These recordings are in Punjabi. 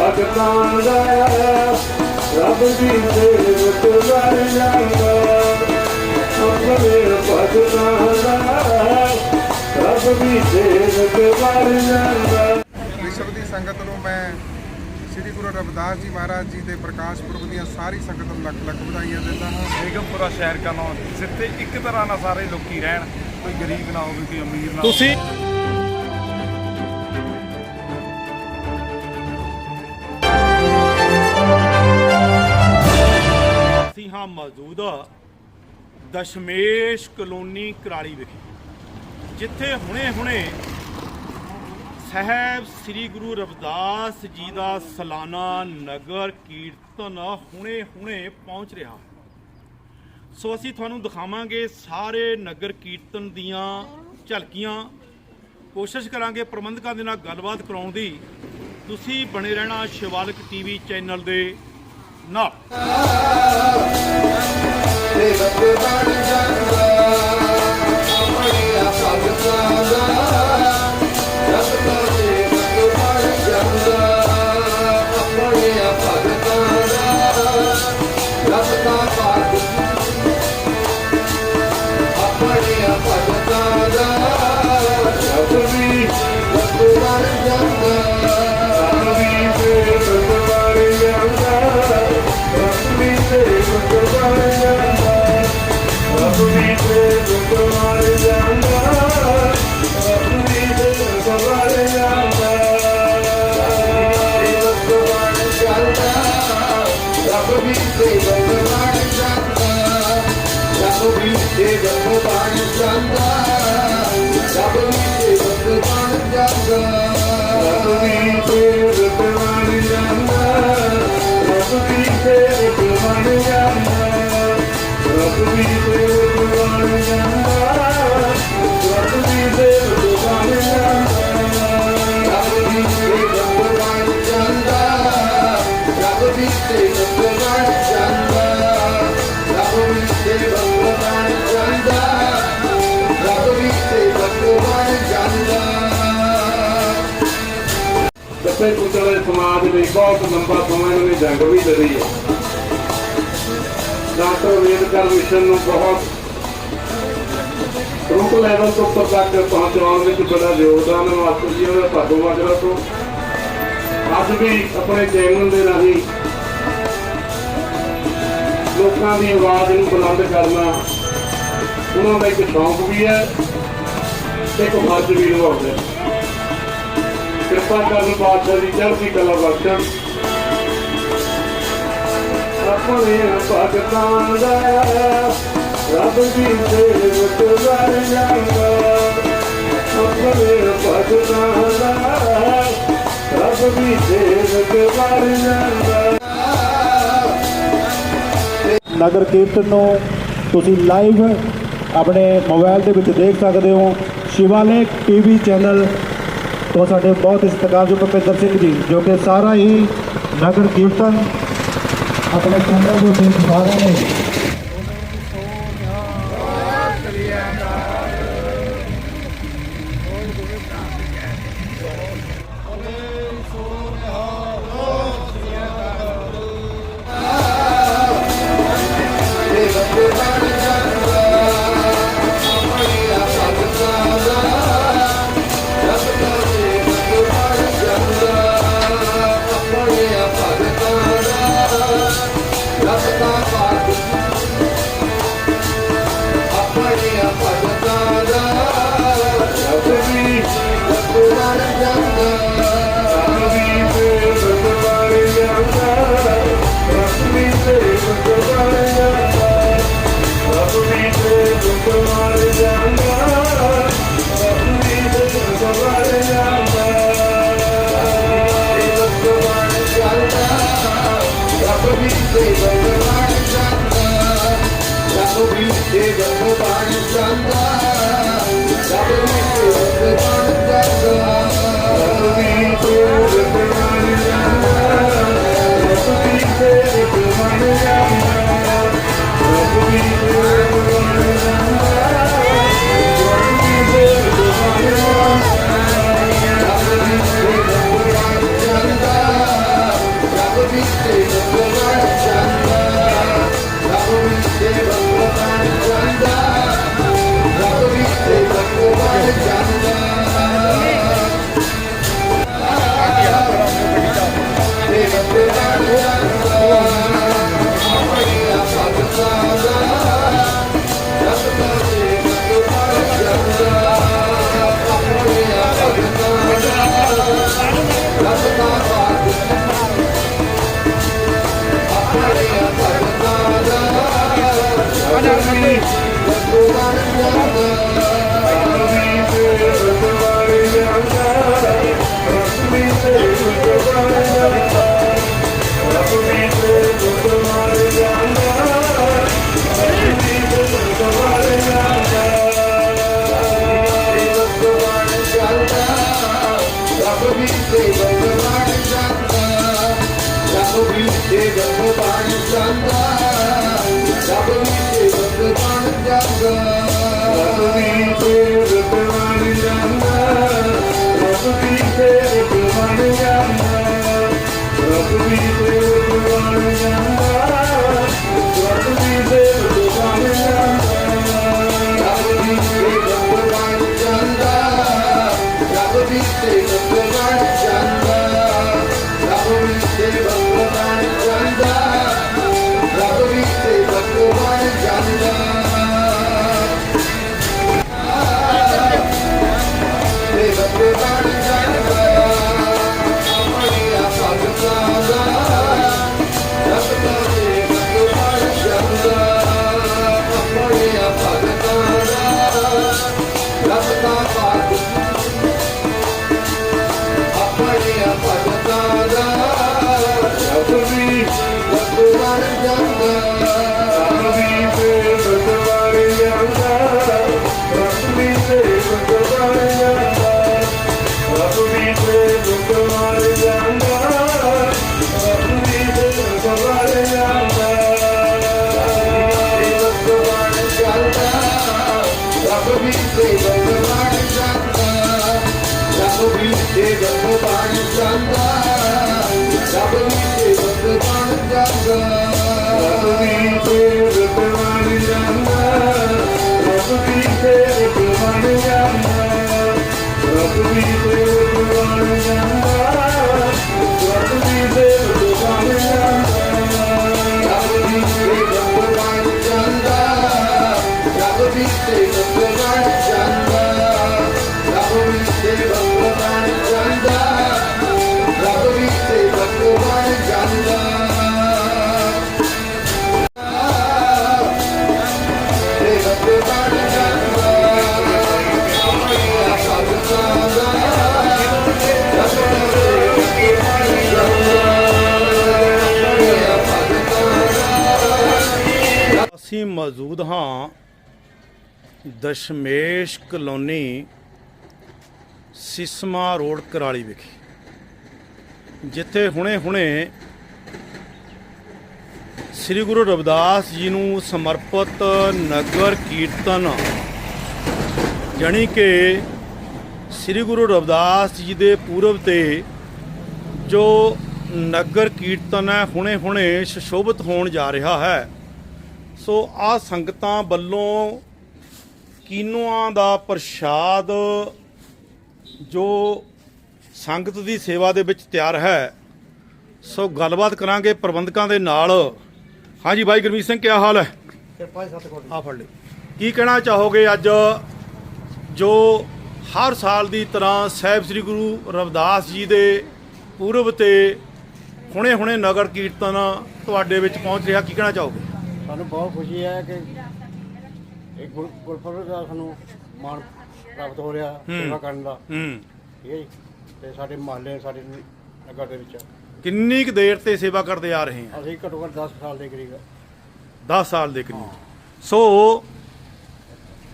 ਭਗਤਾਂ ਦਾ ਰੱਬ ਦੀ ਸੇਵਕ ਵਰ ਜਾਂਦਾ ਆਪਣੇ ਭਗਤਾਂ ਦਾ ਰੱਬ ਦੀ ਸੇਵਕ ਵਰ ਜਾਂਦਾ ਵਿਸ਼ਵ ਦੀ ਸੰਗਤ ਨੂੰ ਮੈਂ ਸ੍ਰੀ ਗੁਰੂ ਰਵਿਦਾਸ ਜੀ ਮਹਾਰਾਜ ਜੀ ਦੇ ਪ੍ਰਕਾਸ਼ ਪੁਰਬ ਦੀਆਂ ਸਾਰੀ ਸੰਗਤ ਨੂੰ ਲੱਖ ਲੱਖ ਵਧਾਈਆਂ ਦਿੰਦਾ ਹਾਂ। ਬੇਗਮਪੁਰਾ ਸ਼ਹਿਰ ਕਾ ਜਿੱਥੇ ਇੱਕ ਤਰ੍ਹਾਂ ਨਾਲ ਸਾਰੇ ਲੋਕੀ ਰਹਿਣ ਕੋਈ ਗਰੀਬ ਨਾ ਹੋਵੇ ਕੋਈ ਅਮੀਰ ਨਾ ਤੁਸੀਂ ਅਸੀਂ ਹਾਂ ਮੌਜੂਦ ਦਸ਼ਮੇਸ਼ ਕਲੋਨੀ ਕਰਾਲੀ ਵਿਖੇ, ਜਿੱਥੇ ਹੁਣੇ-ਹੁਣੇ ਸਹਿਬ ਸ੍ਰੀ ਗੁਰੂ ਰਵਿਦਾਸ ਜੀ ਦਾ ਸਾਲਾਨਾ ਨਗਰ ਕੀਰਤਨ ਹੁਣੇ-ਹੁਣੇ ਪਹੁੰਚ ਰਿਹਾ। ਸੋ ਅਸੀਂ ਤੁਹਾਨੂੰ ਦਿਖਾਵਾਂਗੇ ਸਾਰੇ ਨਗਰ ਕੀਰਤਨ ਦੀਆਂ ਝਲਕੀਆਂ। ਕੋਸ਼ਿਸ਼ ਕਰਾਂਗੇ ਪ੍ਰਬੰਧਕਾਂ ਦੇ ਨਾਲ ਗੱਲਬਾਤ ਕਰਾਉਣ ਦੀ। ਤੁਸੀਂ ਬਣੇ ਰਹਿਣਾ ਸ਼ਿਵਾਲਕ ਟੀਵੀ ਚੈਨਲ ਦੇ ਨਾਲ। रे भगवान जाना ਦੱਸੇ ਪੁੱਤਰੇ ਸਮਾਜ ਲਈ ਬਹੁਤ ਲੰਬਾ ਸਮਾਂ ਇਹਨਾਂ ਨੇ ਜੰਗ ਵੀ ਲੜੀ ਹੈ। ਡਾਕਟਰ ਅੰਬੇਦਕਰ ਮਿਸ਼ਨ ਨੂੰ ਬਹੁਤ ਰੂਟ ਲੈਵਲ ਤੋਂ ਉੱਪਰ ਤੱਕ ਪਹੁੰਚਾਉਣ ਵਿੱਚ ਬੜਾ ਯੋਗਦਾਨ ਮਾਸਟਰ ਜੀ, ਉਹਦਾ ਭਾਗੋ ਮਾਜਰਾ ਤੋਂ। ਅੱਜ ਵੀ ਆਪਣੇ ਚੈਨਲ ਦੇ ਰਾਹੀਂ ਲੋਕਾਂ ਦੀ ਆਵਾਜ਼ ਨੂੰ ਬੁਲੰਦ ਕਰਨਾ ਉਹਨਾਂ ਦਾ ਇੱਕ ਸ਼ੌਂਕ ਵੀ ਹੈ ਤੇ ਇੱਕ ਫਰਜ਼ ਵੀ ਨਿਭਾਉਂਦੇ ਕਿਰਪਾ ਕਰਨ ਬਾਦਸ਼ਾਹ ਦੀ ਚੜ੍ਹਦੀ ਕਲਾ ਬਖਸ਼ਣ। ਆਪਣੇ ਭਗਤਾਂ ਦਾ ਰੱਬ ਦੀ ਸੇਵਕ ਵਰ ਜਾਂਦਾ ਆਪਣੇ ਭਗਤਾਂ ਦਾ ਰੱਬ ਦੀ ਸੇਵਕ ਵਰ ਜਾਂਦਾ ਨਗਰ ਕੀਰਤਨ ਨੂੰ ਤੁਸੀਂ ਲਾਈਵ ਆਪਣੇ ਮੋਬਾਈਲ ਦੇ ਵਿੱਚ ਦੇਖ ਸਕਦੇ ਹੋ। ਸ਼ਿਵਾਲਿਕ ਟੀਵੀ ਚੈਨਲ ਤੋਂ ਸਾਡੇ ਬਹੁਤ ਹੀ ਸਤਿਕਾਰਯੋਗ ਸਿੰਘ ਜੀ, ਜੋ ਕਿ ਸਾਰਾ ਹੀ ਨਗਰ ਕੀਰਤਨ ਆਪਣੇ ਚੈਨਲ ਦੇ ਉੱਤੇ ਦਿਖਾ ਰਹੇ ਨੇ। Even if I am sometimes God. ਮੌਜੂਦ ਹਾਂ। ਦਸ਼ਮੇਸ਼ ਕਲੋਨੀ, ਸਿਸਮਾ ਰੋਡ, ਕਰਾਲੀ ਵਿਖੇ। ਜਿੱਥੇ ਹੁਣੇ-ਹੁਣੇ ਸ੍ਰੀ ਗੁਰੂ ਰਵਿਦਾਸ ਜੀ ਨੂੰ ਸਮਰਪਿਤ ਨਗਰ ਕੀਰਤਨ, ਜਾਣੀ ਕਿ ਸ੍ਰੀ ਗੁਰੂ ਰਵਿਦਾਸ ਜੀ ਦੇ ਪੂਰਬ ਤੇ ਜੋ ਨਗਰ ਕੀਰਤਨ ਹੈ, ਹੁਣੇ-ਹੁਣੇ ਸੁਸ਼ੋਭਿਤ ਹੋਣ ਜਾ ਰਿਹਾ ਹੈ। ਸੋ ਆ ਸੰਗਤਾਂ ਵੱਲੋਂ ਕੀਨੂਆਂ ਦਾ ਪ੍ਰਸ਼ਾਦ ਜੋ ਸੰਗਤ ਦੀ ਸੇਵਾ ਦੇ ਵਿੱਚ ਤਿਆਰ ਹੈ ਸੋ ਗੱਲਬਾਤ ਕਰਾਂਗੇ ਪ੍ਰਬੰਧਕਾਂ ਦੇ ਨਾਲ। ਹਾਂਜੀ ਬਾਈ ਗੁਰਮੀਤ ਸਿੰਘ ਕੀ ਹਾਲ ਹੈ? ਆ ਫੜ ਲੈ ਕੀ ਕਹਿਣਾ ਚਾਹੋਗੇ ਅੱਜ ਜੋ ਹਰ ਸਾਲ ਦੀ ਤਰ੍ਹਾਂ ਸਾਹਿਬ ਸ੍ਰੀ ਗੁਰੂ ਰਵਿਦਾਸ ਜੀ ਦੇ ਪੂਰਬ ਤੇ ਹੁਣੇ ਹੁਣੇ ਨਗਰ ਕੀਰਤਨ ਤੁਹਾਡੇ ਵਿੱਚ ਪਹੁੰਚ ਰਿਹਾ ਕੀ ਕਹਿਣਾ ਚਾਹੋਗੇ? ਸਾਨੂੰ ਬਹੁਤ ਖੁਸ਼ੀ ਹੈ ਕਿ ਗੁਰ- ਗੁਰਪੁਰਬ ਦਾ ਸਾਨੂੰ ਮਾਣ ਪ੍ਰਾਪਤ ਹੋ ਰਿਹਾ ਸੇਵਾ ਕਰਨ ਦਾ। ਹੂੰ। ਠੀਕ ਹੈ ਜੀ? ਤੇ ਸਾਡੇ ਮਹੱਲੇ ਸਾਡੇ ਨਗਰ ਦੇ ਵਿੱਚ। ਕਿੰਨੀ ਕੁ ਦੇਰ ਤੇ ਸੇਵਾ ਕਰਦੇ ਆ ਰਹੇ ਆ ਅਸੀਂ ਘੱਟੋ ਘੱਟ 10 ਸਾਲ ਦੇ ਕਰੀਬ। 10 ਸਾਲ ਦੇ ਕਰੀਬ। ਸੋ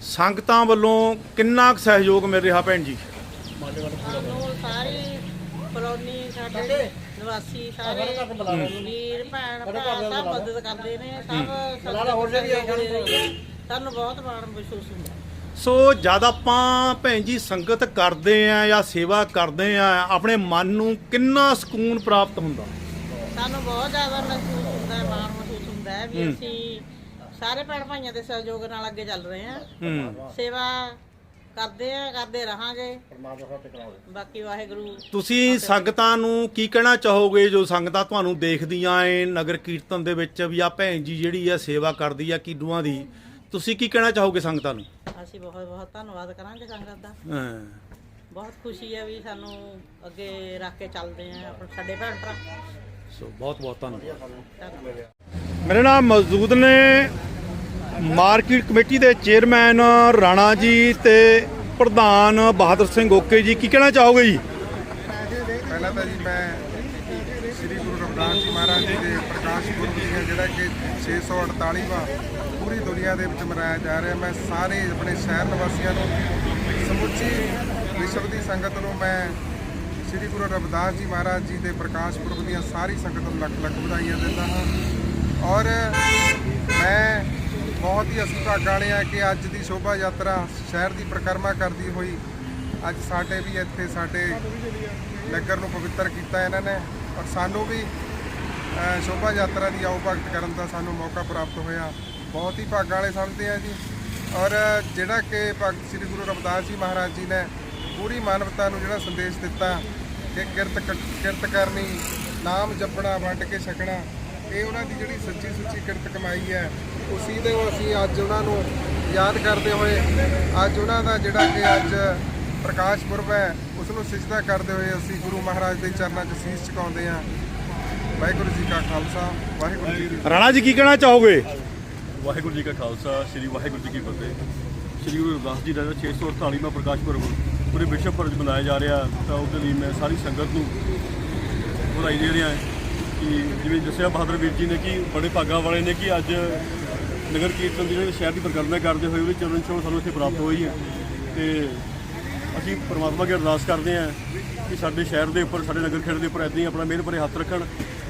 ਸੰਗਤਾਂ ਵੱਲੋਂ ਕਿੰਨਾ ਕੁ ਸਹਿਯੋਗ ਮਿਲ ਰਿਹਾ ਭੈਣ ਜੀ? ਸਾਨੂੰ ਸਾਰੀ ਕਲੋਨੀ ਸਾਡੇ ਨਿਵਾਸੀ ਸਾਰੇ ਵੀਰ ਭੈਣ ਭਰਾ ਸਭ ਮਦਦ ਕਰਦੇ ਨੇ ਸਭ ਸੰਗਤ ਸਹਿਯੋਗ ਦੇ ਰਹੀ ਹੈ। ਸਾਨੂੰ ਬਹੁਤ ਮਾਣ ਮਹਿਸੂਸ ਹੁੰਦਾ। ਸੋ ਜਦ ਆਪਾਂ ਭੈਣ ਜੀ ਸੰਗਤ ਕਰਦੇ ਆ ਜਾਂ ਸੇਵਾ ਕਰਦੇ ਆ ਆਪਣੇ ਮਨ ਨੂੰ ਕਿੰਨਾ ਸਕੂਨ ਪ੍ਰਾਪਤ ਹੁੰਦਾ? ਸਾਨੂੰ ਬਹੁਤ ਜ਼ਿਆਦਾ ਮਹਿਸੂਸ ਹੁੰਦਾ ਹੈ ਮਾਣ ਮਹਿਸੂਸ ਹੁੰਦਾ ਹੈ ਵੀ ਅਸੀਂ ਸਾਰੇ ਭੈਣ ਭਾਈਆਂ ਦੇ ਸਹਿਯੋਗ ਨਾਲ ਅੱਗੇ ਚੱਲ ਰਹੇ ਹਾਂ। ਹੂੰ। ਸੇਵਾ ਕਰਦੇ ਆ ਕਰਦੇ ਰਹਾਂਗੇ। ਬਾਕੀ ਵਾਹਿਗੁਰੂ। ਤੁਸੀਂ ਸੰਗਤਾਂ ਨੂੰ ਕੀ ਕਹਿਣਾ ਚਾਹੋਗੇ ਜੋ ਸੰਗਤਾਂ ਤੁਹਾਨੂੰ ਦੇਖਦੀਆਂ ਏ ਨਗਰ ਕੀਰਤਨ ਦੇ ਵਿੱਚ ਵੀ ਆ ਭੈਣ ਜੀ ਜਿਹੜੀ ਆ ਸੇਵਾ ਕਰਦੀ ਆ ਕੀਡੂਆਂ ਦੀ? ਤੁਸੀਂ ਕੀ ਕਹਿਣਾ ਚਾਹੋਗੇ ਸੰਗਤਾਂ ਨੂੰ? ਅਸੀਂ ਬਹੁਤ ਬਹੁਤ ਧੰਨਵਾਦ ਕਰਾਂਗੇ ਸੰਗਤ ਦਾ। ਹਾਂ। ਬਹੁਤ ਖੁਸ਼ੀ ਹੈ ਵੀ ਸਾਨੂੰ ਅੱਗੇ ਰੱਖ ਕੇ ਚੱਲਦੇ ਆ ਆਪਣੇ ਸਾਡੇ ਭੈਣ ਭਰਾ। ਸੋ ਬਹੁਤ ਬਹੁਤ ਧੰਨਵਾਦ। ਧੰਨਵਾਦ। ਮੇਰੇ ਨਾਲ ਮੌਜੂਦ ਨੇ। ਮਾਰਕੀਟ ਕਮੇਟੀ ਦੇ ਚੇਅਰਮੈਨ ਰਾਣਾ ਜੀ ਤੇ ਪ੍ਰਧਾਨ ਬਹਾਦਰ ਸਿੰਘ ਓਕੇ ਜੀ, ਕੀ ਕਹਿਣਾ ਚਾਹੋਗੇ ਜੀ? ਪਹਿਲਾਂ ਤਾਂ ਜੀ ਮੈਂ ਸ੍ਰੀ ਗੁਰੂ ਰਵਿਦਾਸ ਜੀ ਮਹਾਰਾਜ ਜੀ ਦੇ ਪ੍ਰਕਾਸ਼ ਪੁਰਬ ਜੀ ਹੈ, ਜਿਹੜਾ ਕਿ 648ਵਾਂ ਪੂਰੀ ਦੁਨੀਆ ਦੇ ਵਿੱਚ ਮਨਾਇਆ ਜਾ ਰਿਹਾ। ਮੈਂ ਸਾਰੇ ਆਪਣੇ ਸ਼ਹਿਰ ਨਿਵਾਸੀਆਂ ਨੂੰ, ਸਮੁੱਚੀ ਵਿਸ਼ਵ ਦੀ ਸੰਗਤ ਨੂੰ ਮੈਂ ਸ੍ਰੀ ਗੁਰੂ ਰਵਿਦਾਸ ਜੀ ਮਹਾਰਾਜ ਜੀ ਦੇ ਪ੍ਰਕਾਸ਼ ਪੁਰਬ ਦੀਆਂ ਸਾਰੀ ਸੰਗਤ ਨੂੰ ਲੱਖ ਲੱਖ ਵਧਾਈਆਂ ਦਿੰਦਾ ਹਾਂ। ਔਰ ਮੈਂ ਬਹੁਤ ਹੀ ਅਸੀਂ ਭਾਗਾਂ ਵਾਲੇ ਆ ਕਿ ਅੱਜ ਦੀ ਸ਼ੋਭਾ ਯਾਤਰਾ ਸ਼ਹਿਰ ਦੀ ਪ੍ਰਕਰਮਾ ਕਰਦੀ ਹੋਈ ਅੱਜ ਸਾਡੇ ਵੀ ਇੱਥੇ ਸਾਡੇ ਨਗਰ ਨੂੰ ਪਵਿੱਤਰ ਕੀਤਾ ਇਹਨਾਂ ਨੇ ਔਰ ਸਾਨੂੰ ਵੀ ਸ਼ੋਭਾ ਯਾਤਰਾ ਦੀ ਆਓ ਭਗਤ ਕਰਨ ਦਾ ਸਾਨੂੰ ਮੌਕਾ ਪ੍ਰਾਪਤ ਹੋਇਆ। ਬਹੁਤ ਹੀ ਭਾਗਾਂ ਵਾਲੇ ਸਮਝਦੇ ਆ ਜੀ। ਔਰ ਜਿਹੜਾ ਕਿ ਭਗਤ ਸ੍ਰੀ ਗੁਰੂ ਰਵਿਦਾਸ ਜੀ ਮਹਾਰਾਜ ਜੀ ਨੇ ਪੂਰੀ ਮਾਨਵਤਾ ਨੂੰ ਜਿਹੜਾ ਸੰਦੇਸ਼ ਦਿੱਤਾ ਕਿ ਕਿਰਤ ਕ- ਕਿਰਤ ਕਰਨੀ, ਨਾਮ ਜਪਣਾ, ਵੰਡ ਕੇ ਛਕਣਾ ਇਹ ਉਹਨਾਂ ਦੀ ਜਿਹੜੀ ਸੱਚੀ ਸੁੱਚੀ ਕਿਰਤ ਕਮਾਈ ਹੈ ਉਸੀ ਦੇ ਅਸੀਂ ਅੱਜ ਉਹਨਾਂ ਨੂੰ ਯਾਦ ਕਰਦੇ ਹੋਏ ਅੱਜ ਉਹਨਾਂ ਦਾ ਜਿਹੜਾ ਕਿ ਅੱਜ ਪ੍ਰਕਾਸ਼ ਪੁਰਬ ਹੈ ਉਸ ਨੂੰ ਸਿਜਦਾ ਕਰਦੇ ਹੋਏ ਅਸੀਂ ਗੁਰੂ ਮਹਾਰਾਜ ਦੇ ਚਰਨਾਂ 'ਚ ਸੀਸ ਝੁਕਾਉਂਦੇ ਹਾਂ। ਵਾਹਿਗੁਰੂ ਜੀ ਕਾ ਖਾਲਸਾ ਵਾਹਿਗੁਰੂ ਜੀ ਕੀ ਫਤਿਹ। ਰਾਣਾ ਜੀ ਕੀ ਕਹਿਣਾ ਚਾਹੋਗੇ? ਵਾਹਿਗੁਰੂ ਜੀ ਕਾ ਖਾਲਸਾ ਸ੍ਰੀ ਵਾਹਿਗੁਰੂ ਜੀ ਕੀ ਫਤਿਹ। ਸ੍ਰੀ ਗੁਰੂ ਰਵਿਦਾਸ ਜੀ ਦਾ ਜਿਹੜਾ 648ਵਾਂ ਪ੍ਰਕਾਸ਼ ਪੁਰਬ ਪੂਰੇ ਵਿਸ਼ਵ ਭਰ 'ਚ ਮਨਾਇਆ ਜਾ ਰਿਹਾ ਤਾਂ ਉਹਦੇ ਲਈ ਮੈਂ ਸਾਰੀ ਸੰਗਤ ਨੂੰ ਵਧਾਈ ਦੇ ਰਿਹਾ ਕਿ ਜਿਵੇਂ ਦੱਸਿਆ ਬਹਾਦਰ ਵੀਰ ਜੀ ਨੇ ਕਿ ਬੜੇ ਭਾਗਾਂ ਵਾਲੇ ਨੇ ਕਿ ਅੱਜ ਨਗਰ ਕੀਰਤਨ ਦੀ ਜਿਹੜੇ ਸ਼ਹਿਰ ਦੀ ਪ੍ਰਕਰਮਾ ਕਰਦੇ ਹੋਏ ਉਹਦੇ ਚਰਨ ਛੋਹ ਸਾਨੂੰ ਇੱਥੇ ਪ੍ਰਾਪਤ ਹੋਈ ਹੈ। ਤੇ ਅਸੀਂ ਪਰਮਾਤਮਾ ਅੱਗੇ ਅਰਦਾਸ ਕਰਦੇ ਹਾਂ ਕਿ ਸਾਡੇ ਸ਼ਹਿਰ ਦੇ ਉੱਪਰ, ਸਾਡੇ ਨਗਰ ਖੇੜ ਦੇ ਉੱਪਰ ਇਦਾਂ ਹੀ ਆਪਣਾ ਮਿਹਰ ਭਰੇ ਹੱਥ ਰੱਖਣ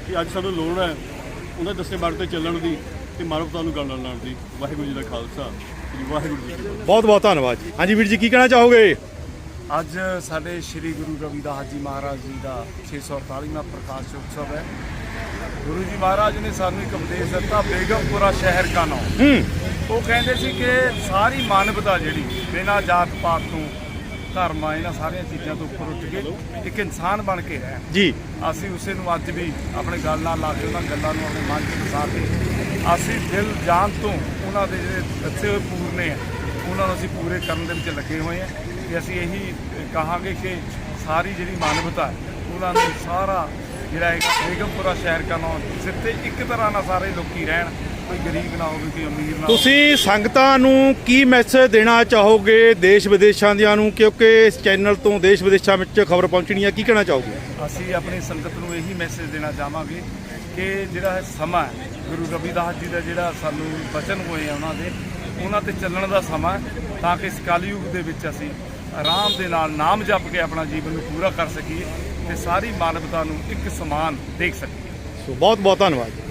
ਕਿ ਅੱਜ ਸਾਨੂੰ ਲੋੜ ਹੈ ਉਹਨਾਂ ਦੱਸੇ ਮਾਰਗ ਤੇ ਚੱਲਣ ਦੀ ਤੇ ਮਾਨਵਤਾ ਨੂੰ ਗੱਲ ਨਾਲ ਲਾਉਣ ਦੀ। ਵਾਹਿਗੁਰੂ ਜੀ ਦਾ ਖਾਲਸਾ ਵਾਹਿਗੁਰੂ ਜੀ ਬਹੁਤ ਬਹੁਤ ਧੰਨਵਾਦ ਜੀ। ਹਾਂਜੀ ਵੀਰ ਜੀ, ਕੀ ਕਹਿਣਾ ਚਾਹੋਗੇ? ਅੱਜ ਸਾਡੇ ਸ੍ਰੀ ਗੁਰੂ ਰਵਿਦਾਸ ਜੀ ਮਹਾਰਾਜ ਜੀ ਦਾ 648ਵਾਂ ਪ੍ਰਕਾਸ਼ ਉਤਸਵ ਹੈ। ਗੁਰੂ ਜੀ ਮਹਾਰਾਜ ਨੇ ਸਾਨੂੰ ਇੱਕ ਉਪਦੇਸ਼ ਦਿੱਤਾ ਬੇਗਮਪੁਰਾ ਸ਼ਹਿਰ ਕਾ ਨਾਮ। ਉਹ ਕਹਿੰਦੇ ਸੀ ਕਿ ਸਾਰੀ ਮਾਨਵਤਾ ਜਿਹੜੀ ਬਿਨਾਂ ਜਾਤ ਪਾਤ ਤੋਂ ਧਰਮਾਂ ਇਹਨਾਂ ਸਾਰੀਆਂ ਚੀਜ਼ਾਂ ਤੋਂ ਉੱਪਰ ਉੱਠ ਕੇ ਇੱਕ ਇਨਸਾਨ ਬਣ ਕੇ ਰਹਿਣ ਜੀ। ਅਸੀਂ ਉਸੇ ਨੂੰ ਅੱਜ ਵੀ ਆਪਣੇ ਗੱਲ ਨਾਲ ਲਾ ਕੇ ਉਹਨਾਂ ਗੱਲਾਂ ਨੂੰ ਆਪਣੇ ਮਨ 'ਚ ਵਸਾ ਕੇ ਅਸੀਂ ਦਿਲ ਜਾਨ ਤੋਂ ਉਹਨਾਂ ਦੇ ਜਿਹੜੇ ਦੱਸੇ ਹੋਏ ਪੂਰਨੇ ਆ ਉਹਨਾਂ ਨੂੰ ਅਸੀਂ ਪੂਰੇ ਕਰਨ ਦੇ ਵਿੱਚ ਲੱਗੇ ਹੋਏ ਆ। ਕਿ ਅਸੀਂ ਇਹੀ ਕਹਾਂਗੇ ਕਿ ਸਾਰੀ ਜਿਹੜੀ ਮਾਨਵਤਾ ਹੈ, ਉਹਨਾਂ ਨੂੰ ਸਾਰਾ ਜਿਹੜਾ ਇੱਕ ਬੇਗਮਪੁਰਾ ਸ਼ਹਿਰ ਕਾ ਨਾਮ ਜਿੱਥੇ ਇੱਕ ਤਰ੍ਹਾਂ ਨਾਲ ਸਾਰੇ ਲੋਕੀ ਰਹਿਣ ਕੋਈ ਗਰੀਬ ਨਾ ਹੋਵੇ ਕੋਈ ਅਮੀਰ ਨਾ ਤੁਸੀਂ ਸੰਗਤਾਂ ਨੂੰ ਕੀ ਮੈਸੇਜ ਦੇਣਾ ਚਾਹੋਗੇ ਦੇਸ਼ ਵਿਦੇਸ਼ਾਂ ਦੀਆਂ ਨੂੰ? ਕਿਉਂਕਿ ਇਸ ਚੈਨਲ ਤੋਂ ਦੇਸ਼ ਵਿਦੇਸ਼ਾਂ ਵਿੱਚ ਖਬਰ ਪਹੁੰਚਣੀ ਹੈ ਕੀ ਕਹਿਣਾ ਚਾਹੋਗੇ? ਅਸੀਂ ਆਪਣੀ ਸੰਗਤ ਨੂੰ ਇਹੀ ਮੈਸੇਜ ਦੇਣਾ ਚਾਹਾਂਗੇ ਕਿ ਜਿਹੜਾ ਸਮਾਂ ਹੈ ਗੁਰੂ ਰਵਿਦਾਸ ਜੀ ਦਾ ਜਿਹੜਾ ਸਾਨੂੰ ਬਚਨ ਹੋਏ ਆ ਉਹਨਾਂ ਦੇ ਉਹਨਾਂ ਤੇ ਚੱਲਣ ਦਾ ਸਮਾਂ ਹੈ, ਤਾਂ ਕਿ ਇਸ ਕਲਯੁਗ ਦੇ ਵਿੱਚ ਅਸੀਂ ਆਰਾਮ ਦੇ ਨਾਲ ਨਾਮ ਜਪ ਕੇ ਆਪਣਾ ਜੀਵਨ ਨੂੰ ਪੂਰਾ ਕਰ ਸਕੀਏ ਤੇ ਸਾਰੀ ਮਾਨਵਤਾ ਨੂੰ ਇੱਕ ਸਮਾਨ ਦੇਖ ਸਕੀਏ। ਸੋ ਬਹੁਤ ਬਹੁਤ ਧੰਨਵਾਦ।